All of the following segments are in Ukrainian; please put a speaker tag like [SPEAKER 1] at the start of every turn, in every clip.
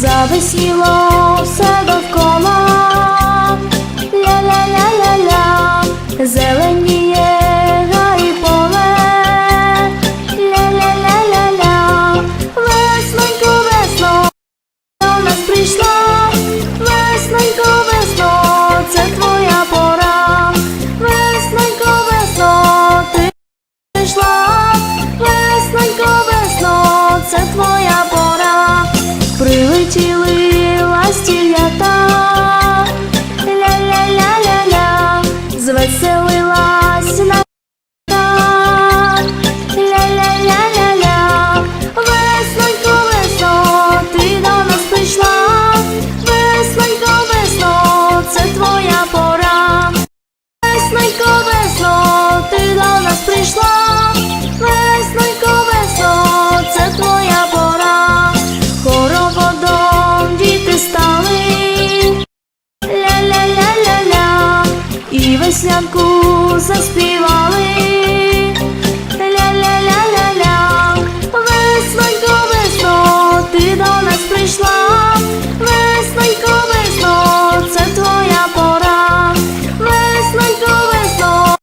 [SPEAKER 1] Зависіло все довкола, ля-ля-ля-ля-ля, зеленіє гай поле, ля-ля-ля-ля-ля, веснонько, весно, до нас прийшла, веснонько, Прилетіли ластів'ята, ля-ля-ля-ля-ля, звеселилась на ля-ля-ля-ля-ля, веснонько, весно, ти до нас прийшла, веснонько, весно, це твоя пора. Веснонько, весно, ти до нас прийшла, веснянку заспівали, ля-ля-ля-ля-ля, веснонько, весно, ти до нас прийшла, веснонько, весно, це твоя пора, веснонько, весно,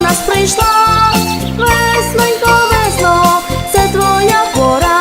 [SPEAKER 1] нас прийшла, веснонько, весно, це твоя пора.